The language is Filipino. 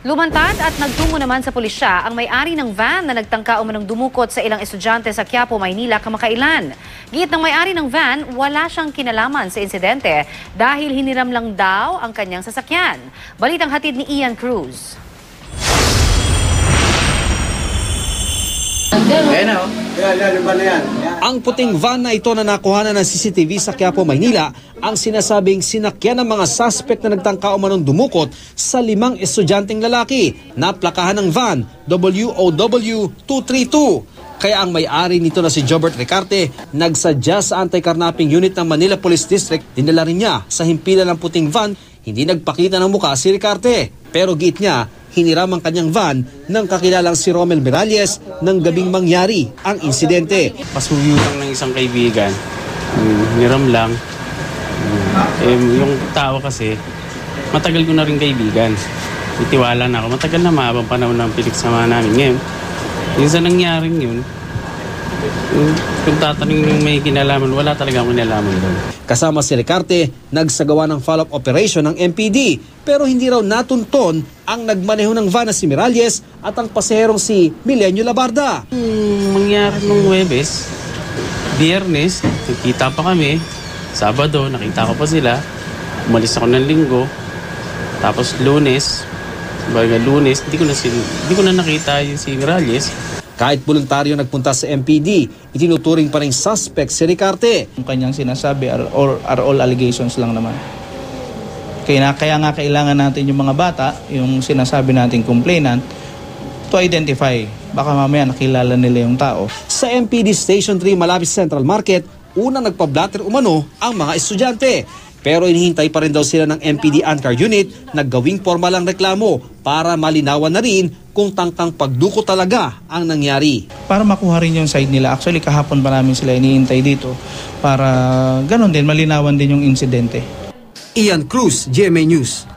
Lumantad at nagtungo naman sa pulisya ang may-ari ng van na nagtangka umanong dumukot sa ilang estudyante sa Quiapo, Maynila kamakailan. Git ng may-ari ng van, wala siyang kinalaman sa insidente dahil hiniram lang daw ang kanyang sasakyan. Balitang hatid ni Ian Cruz. Ayan na, oh. Na. Ang puting van na ito na nakuha ng CCTV sa Quiapo, Maynila ang sinasabing sinakyan ng mga suspect na nagtangka umanong dumukot sa limang estudyanteng lalaki na plakahan ng van WOW232. Kaya ang may-ari nito na si Jobert Ricarte nagsadya sa anti-carnapping unit ng Manila Police District, dinala rin niya sa himpilan ng puting van, hindi nagpakita ng muka si Ricarte. Pero giit niya, hiniram ang kanyang van ng kakilalang si Romel Miralles ng gabing mangyari ang insidente. Pasuyutang ng isang kaibigan. Um, niram lang. Eh, yung tao kasi, matagal ko na rin kaibigan. Itiwala na ako. Matagal na mahabang panahon ng pinagsama namin. Ngayon, yung sa nangyaring yun, kung tatanong yung may kinalaman, wala talaga akong kinalaman doon. Kasama si Ricarte, nagsagawa ng follow-up operation ng MPD pero hindi raw natunton ang nagmaneho ng van na si Miralles at ang pasaherong si Milenio Labarda. Yung mangyari nung Webes, Biyernes, nakita pa kami. Sabado, nakita ko pa sila. Umalis ako ng linggo. Tapos lunes, baga lunes, hindi ko na, sin, hindi ko na nakita yung si Miralles. Kahit voluntaryo nagpunta sa MPD, itinuturing pa rin suspect si Ricarte. Yung kanyang sinasabi are, or, are all allegations lang naman. Kaya, na- kaya nga kailangan natin yung mga bata, yung sinasabi nating complainant, to identify. Baka mamaya nakilala nila yung tao. Sa MPD Station 3 Malabis Central Market, unang nagpa-blatter umano ang mga estudyante. Pero inihintay pa rin daw sila ng MPD Ancar Unit na gawing formalang reklamo para malinawan na rin kung tangkang pagduko talaga ang nangyari. Para makuha rin yung side nila. Actually, kahapon pa namin sila iniintay dito para ganun din, malinawan din yung insidente. Ian Cruz, GMA News.